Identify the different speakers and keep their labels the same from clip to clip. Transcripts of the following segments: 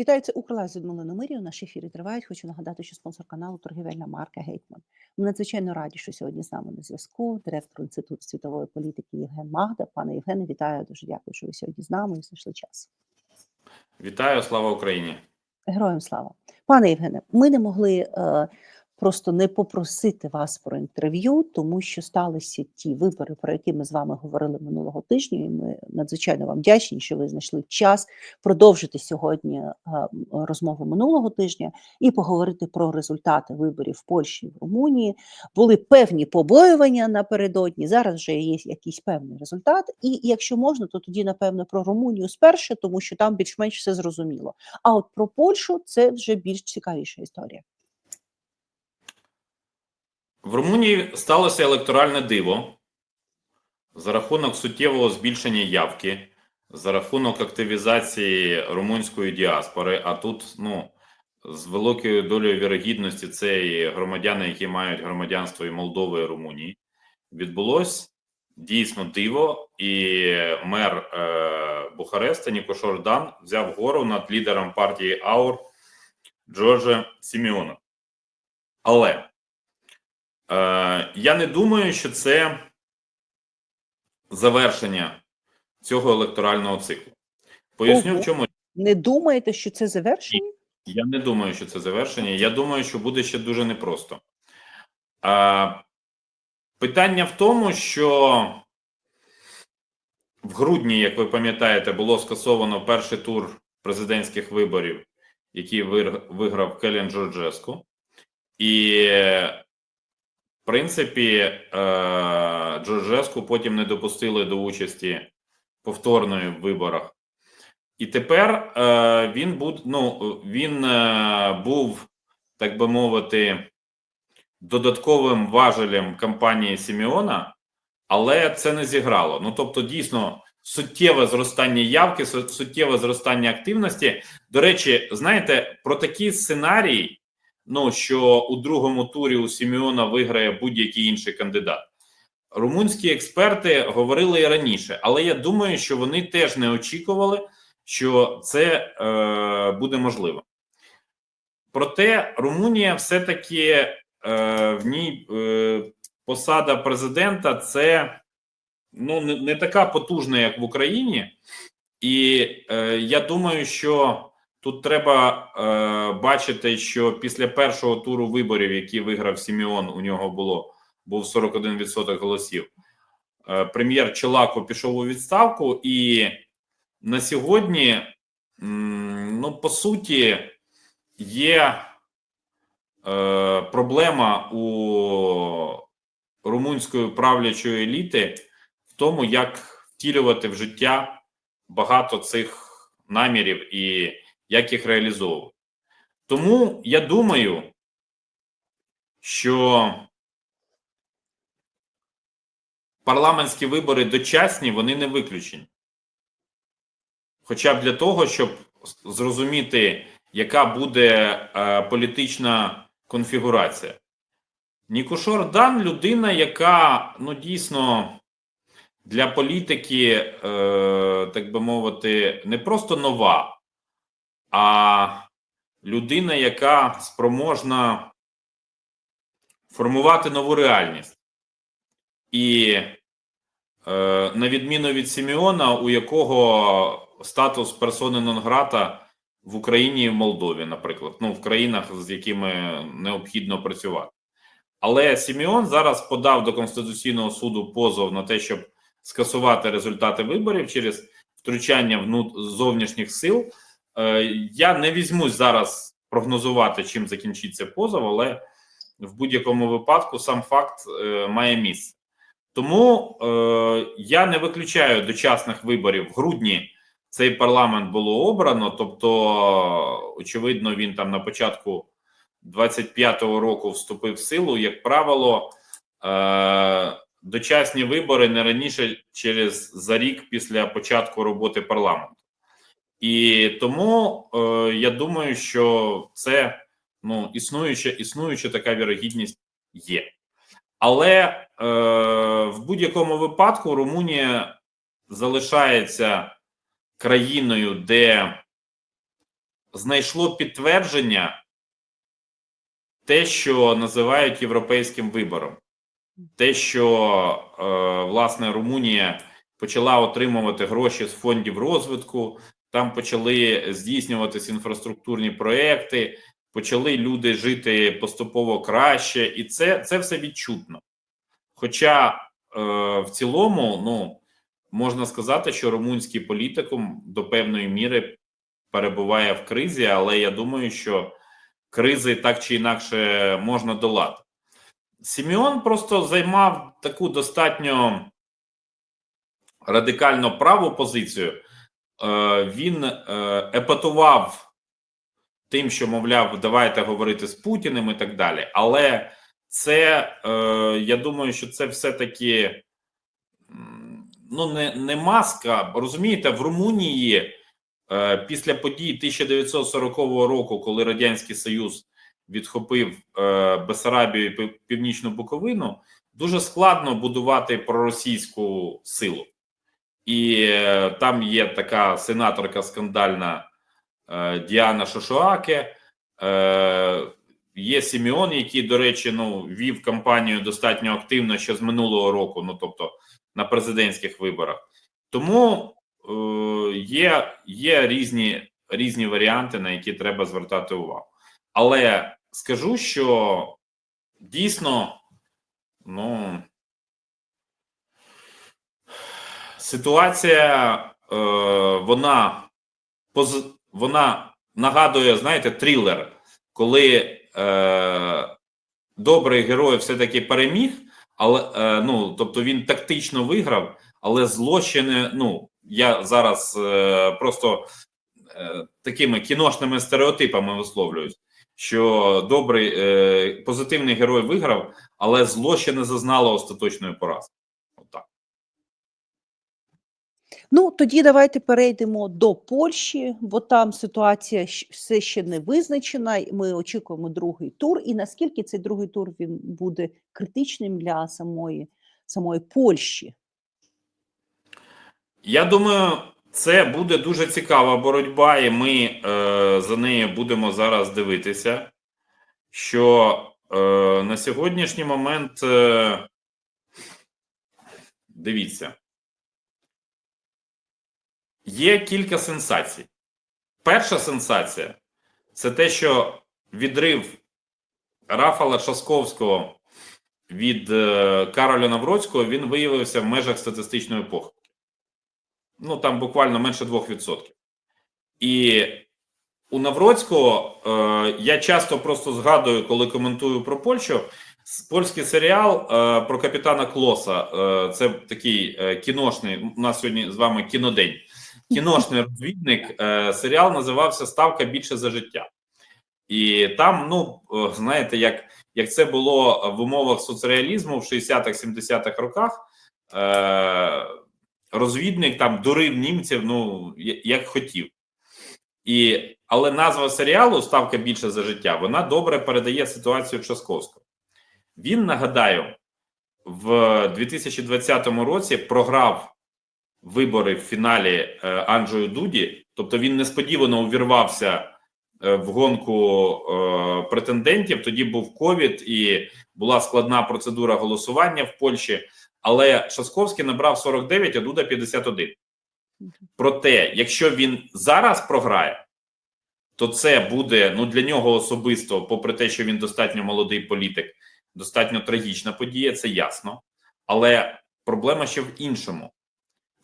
Speaker 1: Вітаю, це Укрлайв з Людмилою Мирію. Наші ефіри тривають. Хочу нагадати, що спонсор каналу торгівельна марка Гейтман. Ми надзвичайно раді, що сьогодні з нами на зв'язку. Директор Інституту світової політики Євген Магда. Пане Євгене, вітаю. Дуже дякую, що ви сьогодні з нами і знайшли час.
Speaker 2: Вітаю, слава Україні.
Speaker 1: Героям слава. Пане Євгене, ми не могли е, просто не попросити вас про інтерв'ю, тому що сталися ті вибори, про які ми з вами говорили минулого тижня. І ми надзвичайно вам вдячні, що ви знайшли час продовжити сьогодні е, розмову минулого тижня і поговорити про результати виборів в Польщі і в Румунії. Були певні побоювання напередодні. Зараз вже є якийсь певний результат. І якщо можна, то тоді напевно про Румунію спершу, тому що там більш-менш все зрозуміло. А от про Польщу це вже більш цікавіша історія.
Speaker 2: В Румунії сталося електоральне диво за рахунок суттєвого збільшення явки, за рахунок активізації румунської діаспори. А тут, ну, з великою долею вірогідності, це і громадяни, які мають громадянство і Молдови і Румунії, відбулось дійсно диво, і мер е, Бухареста Нікошор Жордан взяв гору над лідером партії Аур Джорджа Сіміона. Але я не думаю, що це завершення цього електорального циклу. Поясню,
Speaker 1: Ого.
Speaker 2: в чому
Speaker 1: Не думаєте, що це завершення?
Speaker 2: я не думаю, що це завершення. Я думаю, що буде ще дуже непросто. А, питання в тому, що в грудні, як ви пам'ятаєте, було скасовано перший тур президентських виборів, який виграв Келін Джорджеску. І принципі, е, Джорджеску потім не допустили до участі повторної в виборах. І тепер е, він був, ну, він е, був, так би мовити, додатковим важелем кампанії Сіміона, але це не зіграло. Ну, тобто, дійсно, суттєве зростання явки, суттєве зростання активності. До речі, знаєте, про такий сценарій ну що у другому турі у Сімеона виграє будь-який інший кандидат. Румунські експерти говорили і раніше, але я думаю, що вони теж не очікували, що це е, буде можливо. Проте Румунія все-таки е, в ній е, посада президента це ну, не, не така потужна, як в Україні, і е, я думаю, що Тут треба е, бачити, що після першого туру виборів, які виграв Сіміон, у нього було був 41% голосів. Е, прем'єр Челако пішов у відставку, і на сьогодні, м, ну по суті, є е, проблема у румунської правлячої еліти в тому, як втілювати в життя багато цих намірів і як їх реалізовувати. Тому я думаю, що парламентські вибори дочасні, вони не виключені. Хоча б для того, щоб зрозуміти, яка буде е, політична конфігурація. Нікушор Дан людина, яка ну дійсно для політики, е, так би мовити, не просто нова а людина, яка спроможна формувати нову реальність. І е, на відміну від Сіміона, у якого статус персони нон-грата в Україні і в Молдові, наприклад, ну в країнах, з якими необхідно працювати. Але Сіміон зараз подав до Конституційного суду позов на те, щоб скасувати результати виборів через втручання внут... зовнішніх сил. Е, я не візьмусь зараз прогнозувати, чим закінчиться позов, але в будь-якому випадку сам факт е, має місце. Тому е, я не виключаю дочасних виборів в грудні. Цей парламент було обрано, тобто, очевидно, він там на початку 25-го року вступив в силу. Як правило, дочасні вибори не раніше через за рік після початку роботи парламенту. І тому е, я думаю, що це ну існуюча існуюча така вірогідність є. Але е, в будь-якому випадку Румунія залишається країною, де знайшло підтвердження те, що називають європейським вибором. Те, що е, власне Румунія почала отримувати гроші з фондів розвитку, там почали здійснюватися інфраструктурні проекти, почали люди жити поступово краще, і це, це все відчутно. Хоча е, в цілому, ну можна сказати, що румунський політикум до певної міри перебуває в кризі, але я думаю, що кризи так чи інакше можна долати. Сіміон просто займав таку достатньо радикально праву позицію. Е, Він е, епатував тим, що, мовляв, давайте говорити з Путіним і так далі. Але це, е, я думаю, що це все-таки ну, не, не маска. Розумієте, в Румунії після подій 1940 року, коли Радянський Союз відхопив Бесарабію і Північну Буковину, дуже складно будувати проросійську силу. І е, там є така сенаторка скандальна е, Діана Шошуаке. Е, є Сіміон, який, до речі, ну, вів кампанію достатньо активно ще з минулого року, ну тобто на президентських виборах. Тому е, є, є різні, різні варіанти, на які треба звертати увагу. Але скажу, що дійсно, ну. Ситуація е, вона поз, вона нагадує, знаєте, трилер, коли е, добрий герой все-таки переміг, але е, ну, тобто він тактично виграв, але зло ще не. Ну, я зараз е, просто е, такими кіношними стереотипами висловлююсь, що добрий е, позитивний герой виграв, але зло не зазнало остаточної поразки.
Speaker 1: Ну, тоді давайте перейдемо до Польщі, бо там ситуація все ще не визначена. Ми очікуємо другий тур. І наскільки цей другий тур він буде критичним для самої, самої Польщі?
Speaker 2: Я думаю, це буде дуже цікава боротьба, і ми е, за нею будемо зараз дивитися. Що е, на сьогоднішній момент е, дивіться, є кілька сенсацій. Перша сенсація це те, що відрив Рафала Шасковського від е, Кароля Навроцького він виявився в межах статистичної епохи ну там буквально менше 2%. І у Навроцького е, я часто просто згадую, коли коментую про Польщу. Польський серіал е, про капітана Клоса. Е, це такий е, кіношний. У нас сьогодні з вами кінодень. Кіношний розвідник. Е, серіал називався Ставка більше за життя. І там, ну е, знаєте, як, як це було в умовах соцреалізму в 60-х, 70-х роках. Е, розвідник там дурив німців, ну як хотів. І, але назва серіалу Ставка більше за життя вона добре передає ситуацію Часковського. Він, нагадаю, в 2020 році програв вибори в фіналі е, Анджою Дуді, тобто він несподівано увірвався е, в гонку е, претендентів. Тоді був ковід і була складна процедура голосування в Польщі. Але Шасковський набрав 49, а Дуда 51. Проте, якщо він зараз програє, то це буде ну для нього особисто, попри те, що він достатньо молодий політик, достатньо трагічна подія, це ясно. Але проблема ще в іншому: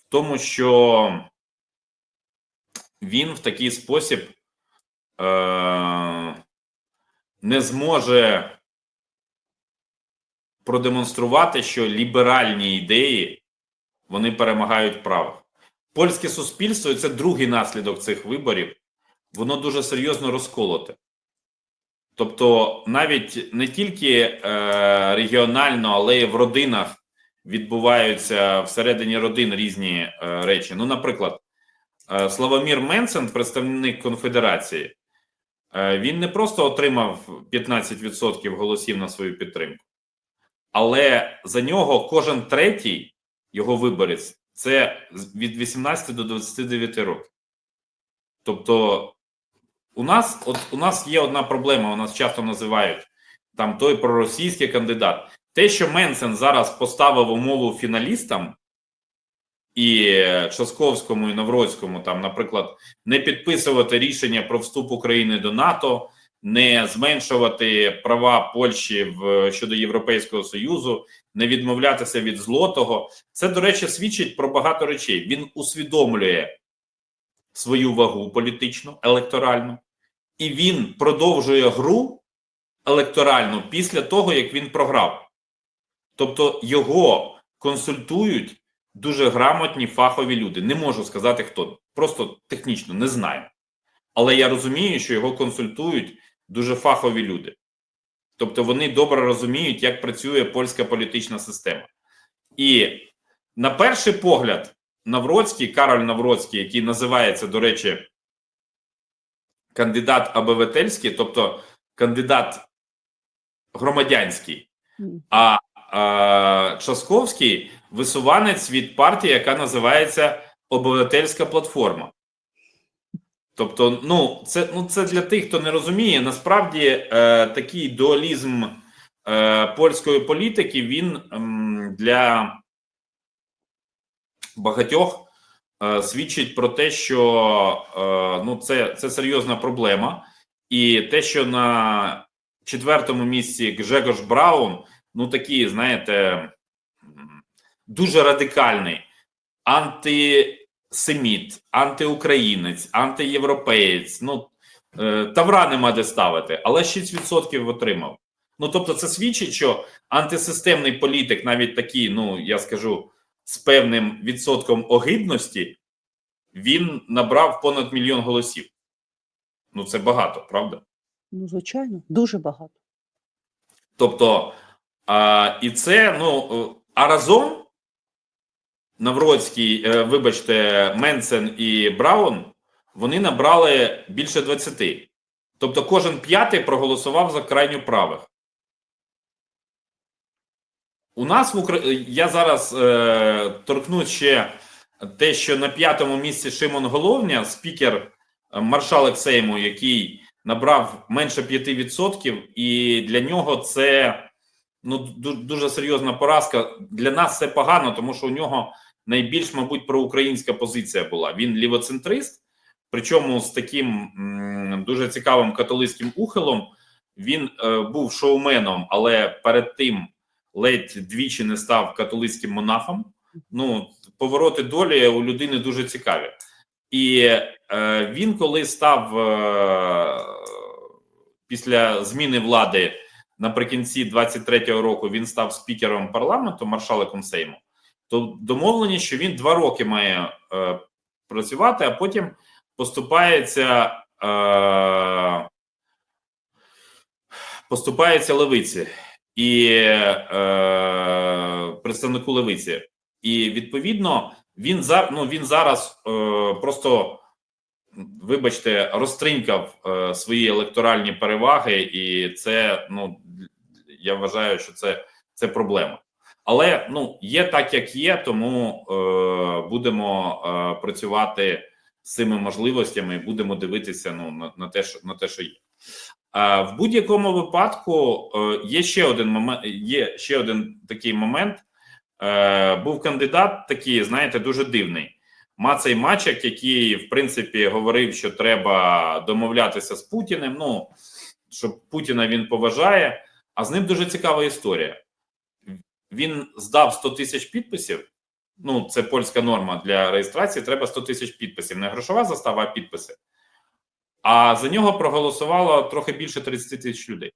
Speaker 2: тому, що він в такий спосіб е- не зможе продемонструвати, що ліберальні ідеї вони перемагають правих. Польське суспільство, і це другий наслідок цих виборів, воно дуже серйозно розколоте. Тобто, навіть не тільки е, регіонально, але й в родинах відбуваються всередині родин різні е, речі. Ну, наприклад, е, Славомір Менсен, представник конфедерації, е, він не просто отримав 15% голосів на свою підтримку, але за нього кожен третій його виборець це від 18 до 29 років. Тобто у нас, от у нас є одна проблема. У нас часто називають там той проросійський кандидат. Те, що Менсен зараз поставив умову фіналістам і Часковському і Навроцькому, там, наприклад, не підписувати рішення про вступ України до НАТО, не зменшувати права Польщі в щодо Європейського союзу, не відмовлятися від злотого. Це, до речі, свідчить про багато речей. Він усвідомлює свою вагу політичну, електоральну, і він продовжує гру електоральну після того, як він програв. Тобто його консультують дуже грамотні фахові люди. Не можу сказати хто, просто технічно не знаю. Але я розумію, що його консультують дуже фахові люди. Тобто вони добре розуміють, як працює польська політична система. І на перший погляд, Навроцький, Кароль Навроцький, який називається, до речі, кандидат обивательський, тобто кандидат громадянський, а Часковський висуванець від партії, яка називається Обивательська платформа. Тобто, ну, це ну, це для тих, хто не розуміє, насправді е, такий дуалізм е, польської політики він ем, для багатьох е, свідчить про те, що е, ну, це, це серйозна проблема, і те, що на четвертому місці Гжегош Браун, ну такий, знаєте, дуже радикальний антисеміт, антиукраїнець, антиєвропеєць. Ну е, тавра нема де ставити, але 6% отримав. Ну тобто, це свідчить, що антисистемний політик, навіть такий, ну я скажу, з певним відсотком огидності, він набрав понад мільйон голосів. Ну це багато, правда?
Speaker 1: Ну, звичайно, дуже багато.
Speaker 2: Тобто, а, і це, ну, е, а разом Навроцький, е, вибачте, Менсен і Браун, вони набрали більше 20. Тобто, кожен п'ятий проголосував за крайню правих. У нас в Україні я зараз е, торкну ще те, що на п'ятому місці Шимон Головня, спікер е, маршалок Сейму, який набрав менше 5%, і для нього це ну дуже серйозна поразка. Для нас це погано, тому що у нього найбільш, мабуть, проукраїнська позиція була. Він лівоцентрист, причому з таким дуже цікавим католицьким ухилом. Він е, був шоуменом, але перед тим ледь двічі не став католицьким монахом. Ну, повороти долі у людини дуже цікаві. І е, він, коли став е, після зміни влади наприкінці 23-го року, він став спікером парламенту, маршаликом Сейму, то домовлені, що він два роки має е, працювати, а потім поступається. Е, поступається левиці і е, представнику левиці, і відповідно він за ну він зараз е, просто вибачте розтринькав е, свої електоральні переваги, і це ну я вважаю, що це, це проблема. Але ну є так, як є, тому е, будемо е, працювати з цими можливостями і будемо дивитися ну на, на те, що на те, що є. А в будь-якому випадку е, є ще один момент. Є ще один такий момент. Е, Був кандидат, такий, знаєте, дуже дивний. Мацей Мачак, який в принципі говорив, що треба домовлятися з Путіним. Ну що Путіна він поважає. А з ним дуже цікава історія. Він здав 100 тисяч підписів. Ну, це польська норма для реєстрації. Треба 100 тисяч підписів. Не грошова застава, а підписи. А за нього проголосувало трохи більше 30 тисяч людей.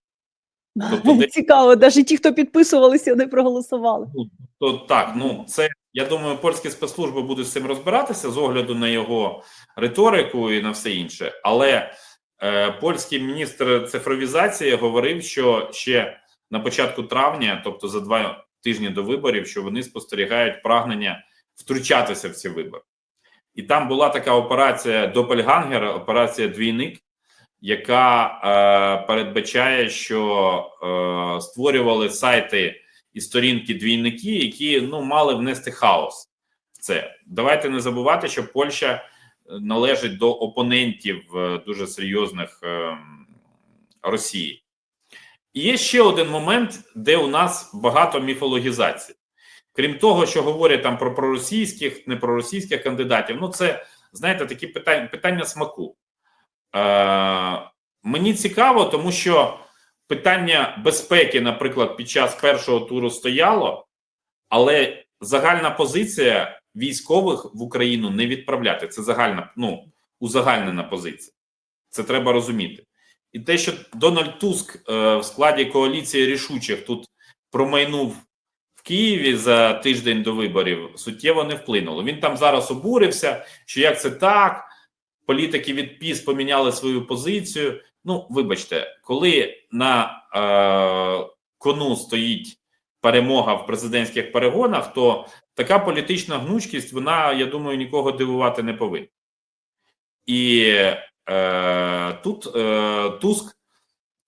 Speaker 2: Тобто
Speaker 1: Цікаво, навіть ті, хто підписувалися, не проголосували.
Speaker 2: Ну, то так, ну це я думаю, польські спецслужби будуть з цим розбиратися з огляду на його риторику і на все інше. Але е, польський міністр цифровізації говорив, що ще на початку травня, тобто за два тижні до виборів, що вони спостерігають прагнення втручатися в ці вибори. І там була така операція Допельгангер, операція Двійник, яка е, передбачає, що е, створювали сайти і сторінки двійники, які ну мали внести хаос в це. Давайте не забувати, що Польща належить до опонентів е, дуже серйозних е, Росії. І є ще один момент, де у нас багато міфологізації. Крім того, що говорять там про проросійських, непроросійських кандидатів, ну це знаєте такі питання, питання смаку. Е, мені цікаво, тому що питання безпеки, наприклад, під час першого туру стояло, але загальна позиція військових в Україну не відправляти. Це загальна, ну, узагальнена позиція. Це треба розуміти. І те, що Дональд Туск е, в складі коаліції рішучих тут промайнув в Києві за тиждень до виборів, суттєво не вплинуло. Він там зараз обурився, що як це так, політики від ПІС поміняли свою позицію. Ну, вибачте, коли на е, кону стоїть перемога в президентських перегонах, то така політична гнучкість, вона, я думаю, нікого дивувати не повинна. І е, тут е, Туск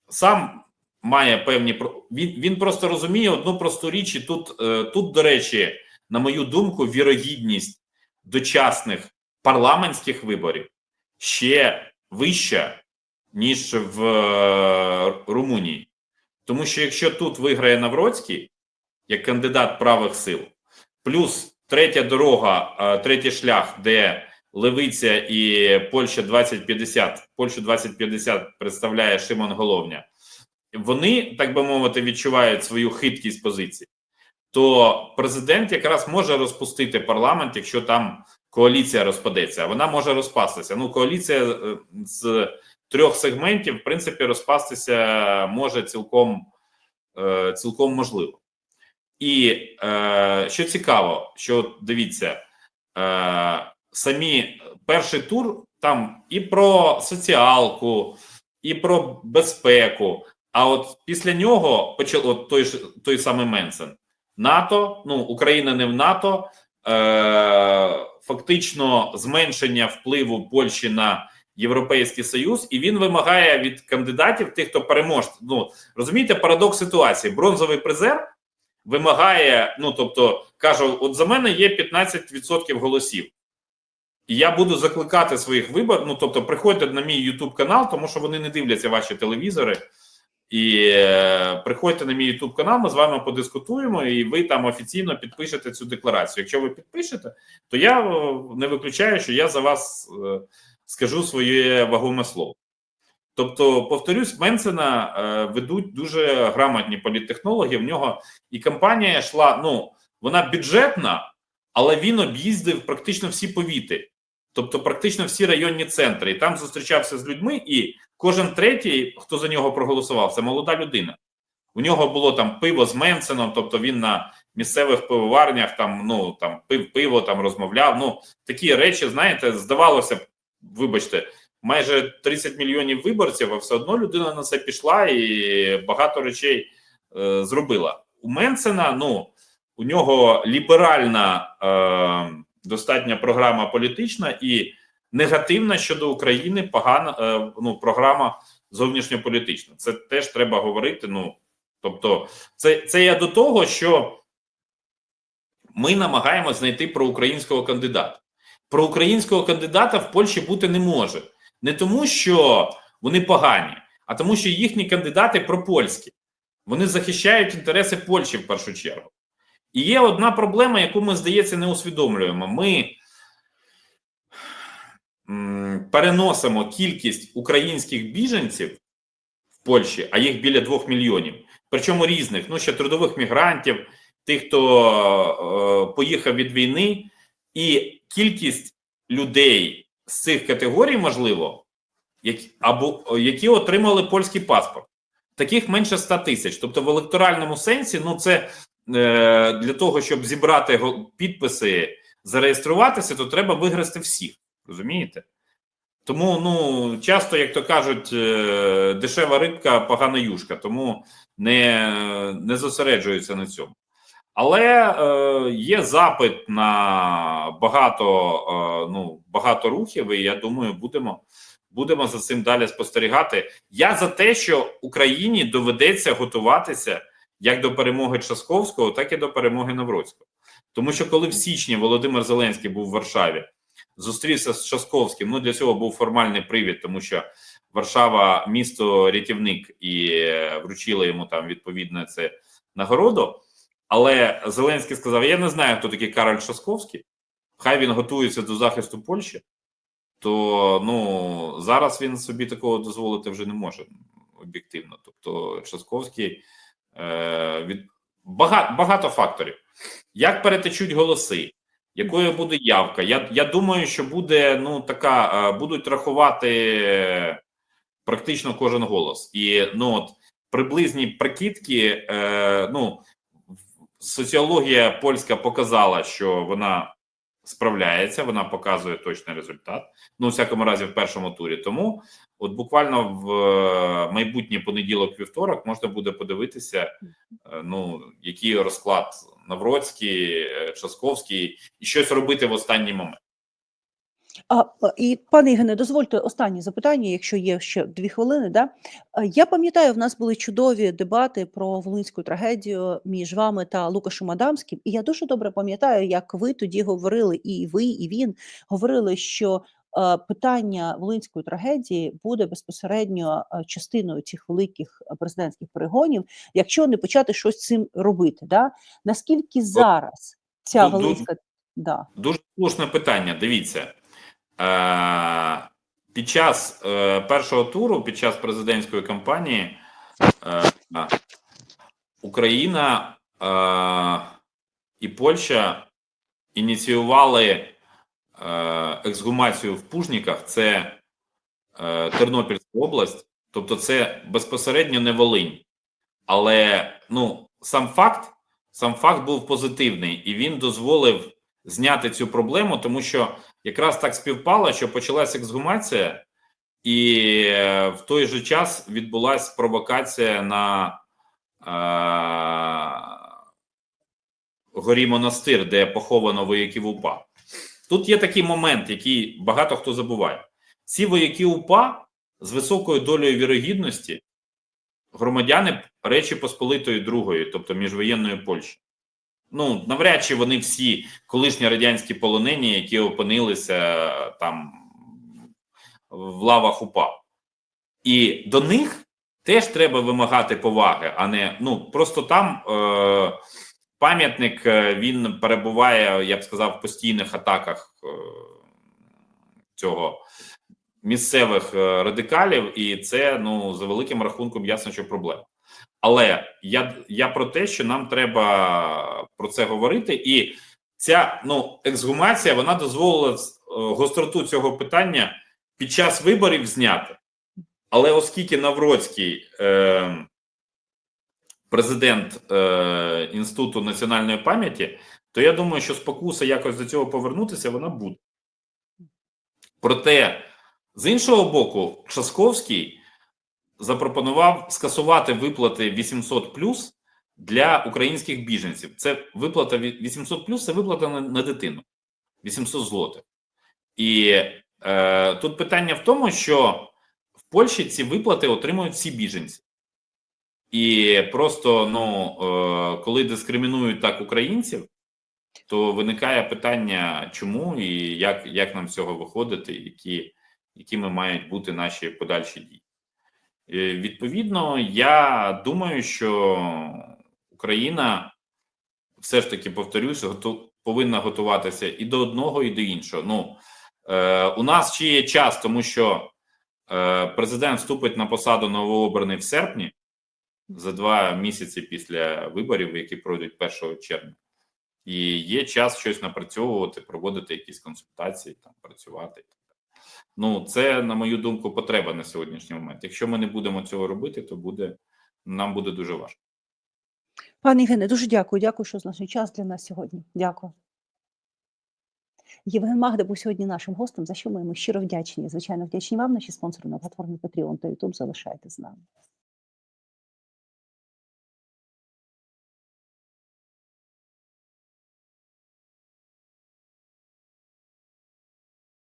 Speaker 2: сам має певні він, він просто розуміє одну просту річ, і тут, е, тут, до речі, на мою думку, вірогідність дочасних парламентських виборів ще вища, ніж в е, Румунії. Тому що якщо тут виграє Навроцький як кандидат правих сил, плюс третя дорога, е, третій шлях, де Левиця і Польща 2050, Польщу 2050 представляє Шимон Головня, вони, так би мовити, відчувають свою хиткість позиції, то президент якраз може розпустити парламент, якщо там коаліція розпадеться. Вона може розпастися. Ну, коаліція е, з трьох сегментів, в принципі, розпастися може цілком, е, цілком можливо. І е, що цікаво, що дивіться, е, самі перший тур там і про соціалку, і про безпеку. А от після нього почав от той ж той самий Менсен. НАТО, ну Україна не в НАТО, е, фактично зменшення впливу Польщі на Європейський Союз, і він вимагає від кандидатів, тих, хто переможе. Ну розумієте, парадокс ситуації. Бронзовий призер вимагає, ну тобто каже: от за мене є 15% голосів. І я буду закликати своїх виборів. Ну тобто, приходьте на мій YouTube канал, тому що вони не дивляться ваші телевізори. І е, приходьте на мій YouTube канал, ми з вами подискутуємо, і ви там офіційно підпишете цю декларацію. Якщо ви підпишете, то я е, не виключаю, що я за вас е, скажу своє вагоме слово. Тобто, повторюсь, Менсена е, ведуть дуже грамотні політтехнологи. В нього і кампанія йшла. Ну вона бюджетна, але він об'їздив практично всі повіти, тобто практично всі районні центри, і там зустрічався з людьми. І кожен третій, хто за нього проголосував, це молода людина. У нього було там пиво з Менсеном, тобто він на місцевих пивоварнях там ну там пив пиво, там розмовляв. Ну такі речі, знаєте, здавалося б, вибачте, майже 30 мільйонів виборців, а все одно людина на це пішла і багато речей е, зробила. У Менсена, ну у нього ліберальна е, достатня програма політична і негативна щодо України погана е, ну, програма зовнішньополітична. Це теж треба говорити. Ну тобто, це, це я до того, що ми намагаємося знайти проукраїнського кандидата. Проукраїнського кандидата в Польщі бути не може. Не тому, що вони погані, а тому, що їхні кандидати пропольські. Вони захищають інтереси Польщі в першу чергу. І є одна проблема, яку ми, здається, не усвідомлюємо. Ми переносимо кількість українських біженців в Польщі, а їх біля двох мільйонів, причому різних, ну ще трудових мігрантів, тих, хто е, поїхав від війни, і кількість людей з цих категорій, можливо, які, або які отримали польський паспорт. Таких менше 100 тисяч. Тобто, в електоральному сенсі, ну це е, для того, щоб зібрати підписи, зареєструватися, то треба виграти всіх. Розумієте? Тому, ну, часто, як то кажуть, е, дешева рибка, погана юшка, тому не, не зосереджуються на цьому. Але е, є запит на багато, е, ну, багато рухів, і я думаю, будемо, будемо за цим далі спостерігати. Я за те, що Україні доведеться готуватися як до перемоги Часковського, так і до перемоги Навроцького. Тому що коли в січні Володимир Зеленський був в Варшаві, зустрівся з Часковським. Ну для цього був формальний привід, тому що Варшава місто рятівник і е, вручила йому там відповідно це нагороду. Але Зеленський сказав: Я не знаю, хто такий Кароль Часковський. Хай він готується до захисту Польщі, то ну зараз він собі такого дозволити вже не може об'єктивно. Тобто, Часковський е, від багато, багато факторів. Як перетечуть голоси, якою буде явка? Я я думаю, що буде ну така, е, будуть рахувати практично кожен голос, і ну от приблизні прикидки, е, ну соціологія польська показала, що вона справляється, вона показує точний результат. Ну, у всякому разі, в першому турі. Тому, от буквально в майбутнє майбутній понеділок, вівторок, можна буде подивитися, е, ну який розклад Навроцький, е, Часковський, і щось робити в останній момент.
Speaker 1: А, і пане Євгене, дозвольте останнє запитання, якщо є ще дві хвилини. Да? Я пам'ятаю, в нас були чудові дебати про волинську трагедію між вами та Лукашем Адамським. І я дуже добре пам'ятаю, як ви тоді говорили, і ви, і він говорили, що питання волинської трагедії буде безпосередньо частиною цих великих президентських перегонів, якщо не почати щось з цим робити. Да? Наскільки зараз ця
Speaker 2: ду-
Speaker 1: да.
Speaker 2: Дуже слушне питання. Дивіться. Е, під час е, першого туру, під час президентської кампанії, е, Україна і Польща ініціювали ексгумацію в Пужніках. Це Тернопільська область, тобто це безпосередньо не Волинь. Але ну, сам факт, сам факт був позитивний, і він дозволив зняти цю проблему, тому що якраз так співпало, що почалася ексгумація, і е, в той же час відбулася провокація на е, горі монастир, де поховано вояків УПА. Тут є такий момент, який багато хто забуває. Ці вояки УПА з високою долею вірогідності громадяни Речі Посполитої Другої, тобто міжвоєнної Польщі. Ну, навряд чи вони всі колишні радянські полонені, які опинилися там в лавах УПА. І до них теж треба вимагати поваги, а не ну просто там е, пам'ятник е, він перебуває, я б сказав, в постійних атаках е, цього місцевих е, радикалів, і це ну за великим рахунком ясно, що проблема. Але я я про те, що нам треба про це говорити, і ця ну ексгумація вона дозволила е, гостроту цього питання під час виборів зняти. Але оскільки Навроцький е, президент е, Інституту національної пам'яті, то я думаю, що спокуса якось до цього повернутися вона буде. Проте, з іншого боку, Часковський запропонував скасувати виплати 800 плюс для українських біженців. Це виплата 800 плюс це виплата на, на дитину 800 злотих. І е, тут питання в тому, що в Польщі ці виплати отримують всі біженці. І просто ну, е, коли дискримінують так українців, то виникає питання, чому і як як нам з цього виходити, які, якими мають бути наші подальші дії. Е, Відповідно, я думаю, що Україна все ж таки повторюсь, повинна готуватися і до одного, і до іншого. Ну е, у нас ще є час, тому що е, президент вступить на посаду новообраний в серпні за два місяці після виборів, які пройдуть 1 червня, і є час щось напрацьовувати, проводити якісь консультації, там працювати. Ну, це, на мою думку, потреба на сьогоднішній момент. Якщо ми не будемо цього робити, то буде нам буде дуже важко.
Speaker 1: Пане Євгене, дуже дякую. Дякую, що знайшли час для нас сьогодні. Дякую. Євген Магда був сьогодні нашим гостем, за що ми йому щиро вдячні. Звичайно, вдячні вам, наші спонсори на платформі Patreon та YouTube. Залишайтесь з нами.